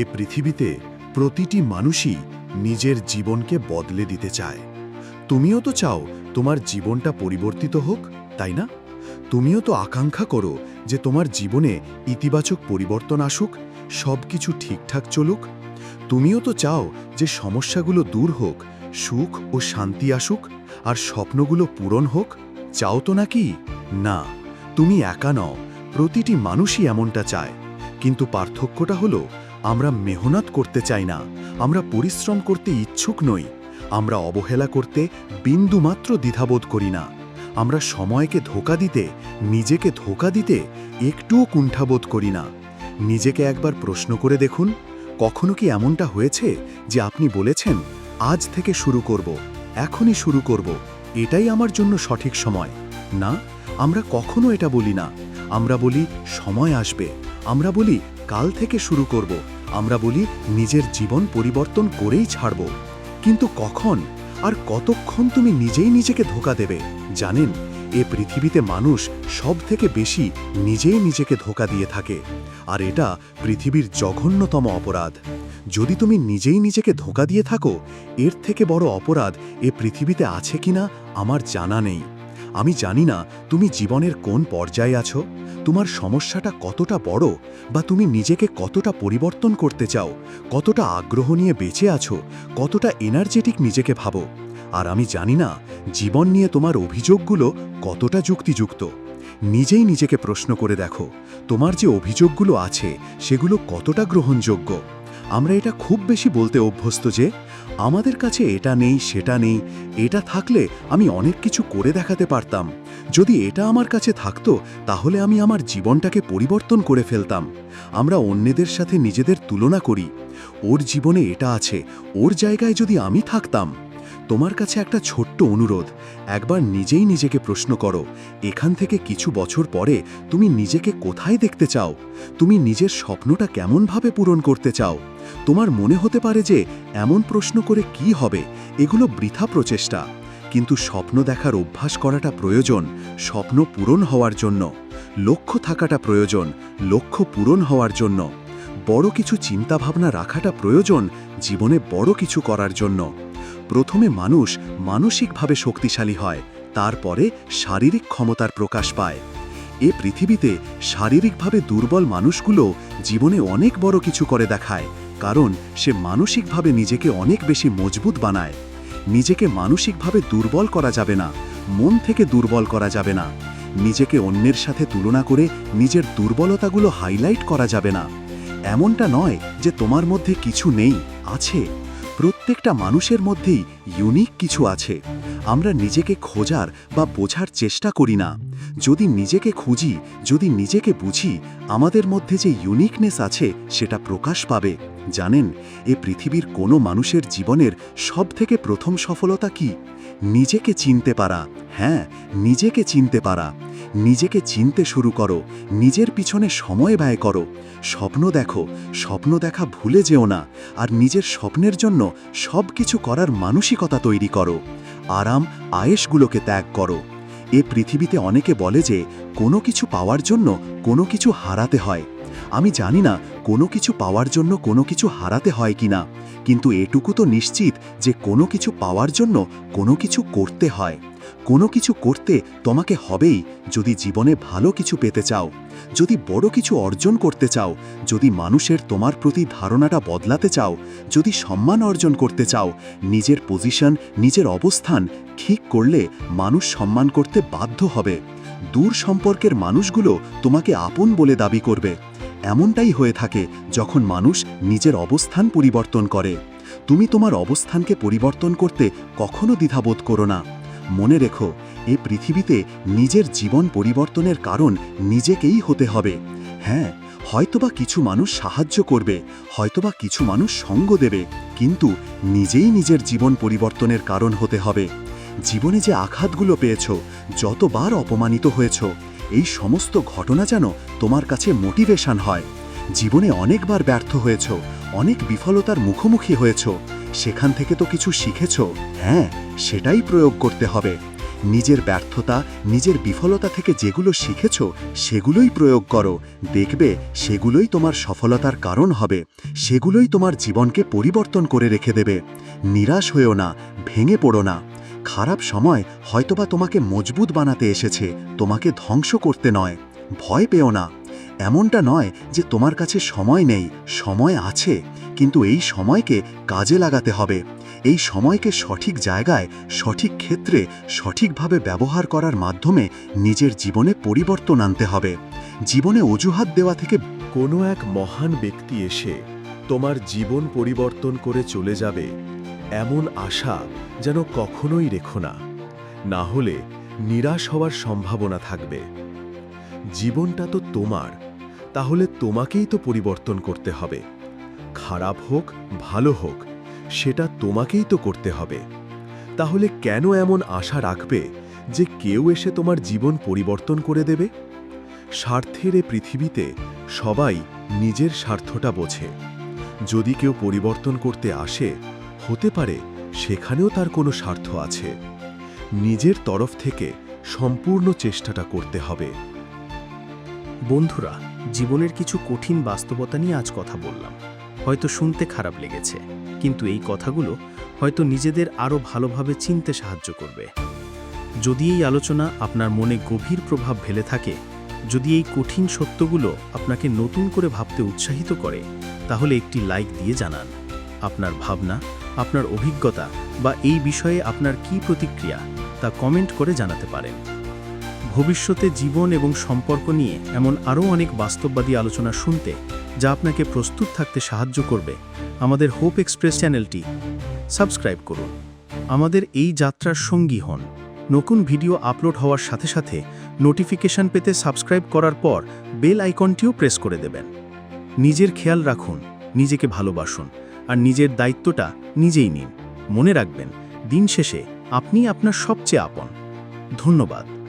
এ পৃথিবীতে প্রতিটি মানুষই নিজের জীবনকে বদলে দিতে চায়। তুমিও তো চাও তোমার জীবনটা পরিবর্তিত হোক, তাই না? তুমিও তো আকাঙ্ক্ষা করো যে তোমার জীবনে ইতিবাচক পরিবর্তন আসুক সব কিছু ঠিকঠাক চলুক। তুমিও তো চাও যে সমস্যাগুলো দূর হোক, সুখ ও শান্তি আসুক, আর স্বপ্নগুলো পূরণ হোক। চাও তো নাকি? না, তুমি একা নও, প্রতিটি মানুষই এমনটা চায়। কিন্তু পার্থক্যটা হলো, আমরা মেহনত করতে চাই না, আমরা পরিশ্রম করতে ইচ্ছুক নই, আমরা অবহেলা করতে বিন্দুমাত্র দ্বিধাবোধ করি না, আমরা সময়কে ধোকা দিতে, নিজেকে ধোকা দিতে একটুও কুণ্ঠাবোধ করি না। নিজেকে একবার প্রশ্ন করে দেখুন, কখনো কি এমনটা হয়েছে যে আপনি বলেছেন, আজ থেকে শুরু করব, এখনই শুরু করব, এটাই আমার জন্য সঠিক সময় না, আমরা কখনো এটা বলি না, আমরা বলি, সময় আসবে আমরা বলি, কাল থেকে শুরু করব। আমরা বলি, নিজের জীবন পরিবর্তন করেই ছাড়ব। কিন্তু কখন আর কতক্ষণ তুমি নিজেই নিজেকে ধোকা দেবে? জানেন, এ পৃথিবীতে মানুষ সব থেকে বেশি নিজেই নিজেকে ধোকা দিয়ে থাকে। আর এটা পৃথিবীর জঘন্যতম অপরাধ। যদি তুমি নিজেই নিজেকে ধোকা দিয়ে থাকো, এর থেকে বড় অপরাধ এ পৃথিবীতে আছে কিনা, আমার জানা নেই। আমি জানি না তুমি জীবনের কোন পর্যায়ে আছো। তোমার সমস্যাটা কতটা বড় বা তুমি নিজেকে কতটা পরিবর্তন করতে চাও, কতটা আগ্রহ নিয়ে বেঁচে আছো, কতটা এনার্জেটিক নিজেকে ভাবো? আর আমি জানি না, জীবন নিয়ে তোমার অভিযোগগুলো কতটা যুক্তিযুক্ত। নিজেই নিজেকে প্রশ্ন করে দেখো, তোমার যে অভিযোগগুলো আছে, সেগুলো কতটা গ্রহণযোগ্য? আমরা এটা খুব বেশি বলতে অভ্যস্ত যে আমাদের কাছে এটা নেই, সেটা নেই, এটা থাকলে আমি অনেক কিছু করে দেখাতে পারতাম। যদি এটা আমার কাছে থাকতো, তাহলে আমি আমার জীবনটাকে পরিবর্তন করে ফেলতাম। আমরা অন্যদের সাথে নিজেদের তুলনা করি। ওর জীবনে এটা আছে, ওর জায়গায় যদি আমি থাকতাম তোমার কাছে একটা ছোট্ট অনুরোধ। একবার নিজেই নিজেকে প্রশ্ন করো, এখান থেকে কিছু বছর পরে তুমি নিজেকে কোথায় দেখতে চাও? তুমি নিজের স্বপ্নটা কেমনভাবে পূরণ করতে চাও? তোমার মনে হতে পারে যে এমন প্রশ্ন করে কি হবে? এগুলো বৃথা প্রচেষ্টা। কিন্তু স্বপ্ন দেখার অভ্যাস করাটা প্রয়োজন, স্বপ্ন পূরণ হওয়ার জন্য। লক্ষ্য থাকাটা প্রয়োজন, লক্ষ্য পূরণ হওয়ার জন্য। বড় কিছু চিন্তাভাবনা রাখাটা প্রয়োজন, জীবনে বড় কিছু করার জন্য। প্রথমে মানুষ মানসিকভাবে শক্তিশালী হয়, তারপরে শারীরিক ক্ষমতার প্রকাশ পায়। এ পৃথিবীতে শারীরিকভাবে দুর্বল মানুষগুলো জীবনে অনেক বড় কিছু করে দেখায়, কারণ সে মানসিকভাবে নিজেকে অনেক বেশি মজবুত বানায়। নিজেকে মানসিকভাবে দুর্বল করা যাবে না, মন থেকে দুর্বল করা যাবে না। নিজেকে অন্যের সাথে তুলনা করে নিজের দুর্বলতাগুলো হাইলাইট করা যাবে না। এমনটা নয় যে তোমার মধ্যে কিছু নেই, আছে। প্রত্যেকটা মানুষের মধ্যেই ইউনিক কিছু আছে। আমরা নিজেকে খোঁজার বা বোঝার চেষ্টা করি না। যদি নিজেকে খুঁজি, যদি নিজেকে বুঝি, আমাদের মধ্যে যে ইউনিকনেস আছে সেটা প্রকাশ পাবে। জানেন, এ পৃথিবীর কোনো মানুষের জীবনের সবথেকে প্রথম সফলতা কি? নিজেকে চিনতে পারা। হ্যাঁ নিজেকে চিনতে পারা। নিজেকে চিনতে শুরু করো, নিজের পিছনে সময় ব্যয় করো। স্বপ্ন দেখো, স্বপ্ন দেখা ভুলে যেও না, আর নিজের স্বপ্নের জন্য সব কিছু করার মানসিকতা তৈরি করো। আরাম আয়েসগুলোকে ত্যাগ করো। এ পৃথিবীতে অনেকে বলে যে, কোনো কিছু পাওয়ার জন্য কোনো কিছু হারাতে হয়। আমি জানি না, কোনো কিছু পাওয়ার জন্য কোনো কিছু হারাতে হয় কিনা, কিন্তু এটুকু তো নিশ্চিত যে কোনো কিছু পাওয়ার জন্য কোনো কিছু করতে হয়। কোনো কিছু করতে তোমাকে হবেই যদি জীবনে ভালো কিছু পেতে চাও, যদি বড় কিছু অর্জন করতে চাও, যদি মানুষের তোমার প্রতি ধারণাটা বদলাতে চাও, যদি সম্মান অর্জন করতে চাও, নিজের পজিশন নিজের অবস্থান ঠিক করলে মানুষ সম্মান করতে বাধ্য হবে। দূর সম্পর্কের মানুষগুলো তোমাকে আপন বলে দাবি করবে। এমনটাই হয়ে থাকে যখন মানুষ নিজের অবস্থান পরিবর্তন করে। তুমি তোমার অবস্থানকে পরিবর্তন করতে কখনো দ্বিধাবোধ করো না। মনে রেখো, এ পৃথিবীতে নিজের জীবন পরিবর্তনের কারণ নিজেকেই হতে হবে। হ্যাঁ হয়তোবা কিছু মানুষ সাহায্য করবে, হয়তোবা কিছু মানুষ সঙ্গ দেবে, কিন্তু নিজেই নিজের জীবন পরিবর্তনের কারণ হতে হবে। জীবনে যে আঘাতগুলো পেয়েছ, যতবার অপমানিত হয়েছ, এই সমস্ত ঘটনা যেন তোমার কাছে মোটিভেশন হয়। জীবনে অনেকবার ব্যর্থ হয়েছ, অনেক বিফলতার মুখোমুখি হয়েছ সেখান থেকে তো কিছু শিখেছ? হ্যাঁ সেটাই প্রয়োগ করতে হবে। নিজের ব্যর্থতা, নিজের বিফলতা থেকে যেগুলো শিখেছ, সেগুলোই প্রয়োগ করো। দেখবে, সেগুলোই তোমার সফলতার কারণ হবে। সেগুলোই তোমার জীবনকে পরিবর্তন করে রেখে দেবে। নিরাশ হয়েও না, ভেঙে পড়ো না। খারাপ সময় হয়তোবা তোমাকে মজবুত বানাতে এসেছে, তোমাকে ধ্বংস করতে নয়। ভয় পেও না। এমনটা নয় যে তোমার কাছে সময় নেই, সময় আছে। কিন্তু এই সময়কে কাজে লাগাতে হবে। এই সময়কে সঠিক জায়গায়, সঠিক ক্ষেত্রে, সঠিকভাবে ব্যবহার করার মাধ্যমে নিজের জীবনে পরিবর্তন আনতে হবে। জীবনে অজুহাত দেওয়া থেকে কোনো এক মহান ব্যক্তি এসে তোমার জীবন পরিবর্তন করে চলে যাবে, এমন আশা যেন কখনোই রেখো না। না হলে নিরাশ হওয়ার সম্ভাবনা থাকবে। জীবনটা তো তোমার, তাহলে তোমাকেই তো পরিবর্তন করতে হবে। খারাপ হোক, ভালো হোক, সেটা তোমাকেই তো করতে হবে। তাহলে কেন এমন আশা রাখবে যে কেউ এসে তোমার জীবন পরিবর্তন করে দেবে? স্বার্থের এ পৃথিবীতে সবাই নিজের স্বার্থটা বোঝে। যদি কেউ পরিবর্তন করতে আসে, হতে পারে সেখানেও তার কোনো স্বার্থ আছে। নিজের তরফ থেকে সম্পূর্ণ চেষ্টাটা করতে হবে। বন্ধুরা, জীবনের কিছু কঠিন বাস্তবতা নিয়ে আজ কথা বললাম। হয়তো শুনতে খারাপ লেগেছে, কিন্তু এই কথাগুলো হয়তো নিজেদের আরও ভালোভাবে চিনতে সাহায্য করবে। যদি এই আলোচনা আপনার মনে গভীর প্রভাব ফেলে থাকে, যদি এই কঠিন সত্যগুলো আপনাকে নতুন করে ভাবতে উৎসাহিত করে, তাহলে একটি লাইক দিয়ে জানান। আপনার ভাবনা, আপনার অভিজ্ঞতা বা এই বিষয়ে আপনার কী প্রতিক্রিয়া, তা কমেন্ট করে জানাতে পারেন। ভবিষ্যতে জীবন এবং সম্পর্ক নিয়ে এমন আরও অনেক বাস্তববাদী আলোচনা শুনতে যা আপনাকে প্রস্তুত থাকতে সাহায্য করবে আমাদের হোপ এক্সপ্রেস চ্যানেলটি। সাবস্ক্রাইব করুন। আমাদের এই যাত্রার সঙ্গী হন। নতুন ভিডিও আপলোড হওয়ার সাথে সাথে নোটিফিকেশন পেতে সাবস্ক্রাইব করার পর বেল আইকনটিও প্রেস করে দেবেন। নিজের খেয়াল রাখুন, নিজেকে ভালোবাসুন আর নিজের দায়িত্বটা নিজেই নিন। মনে রাখবেন, দিন শেষে আপনি আপনার সবচেয়ে আপন। ধন্যবাদ।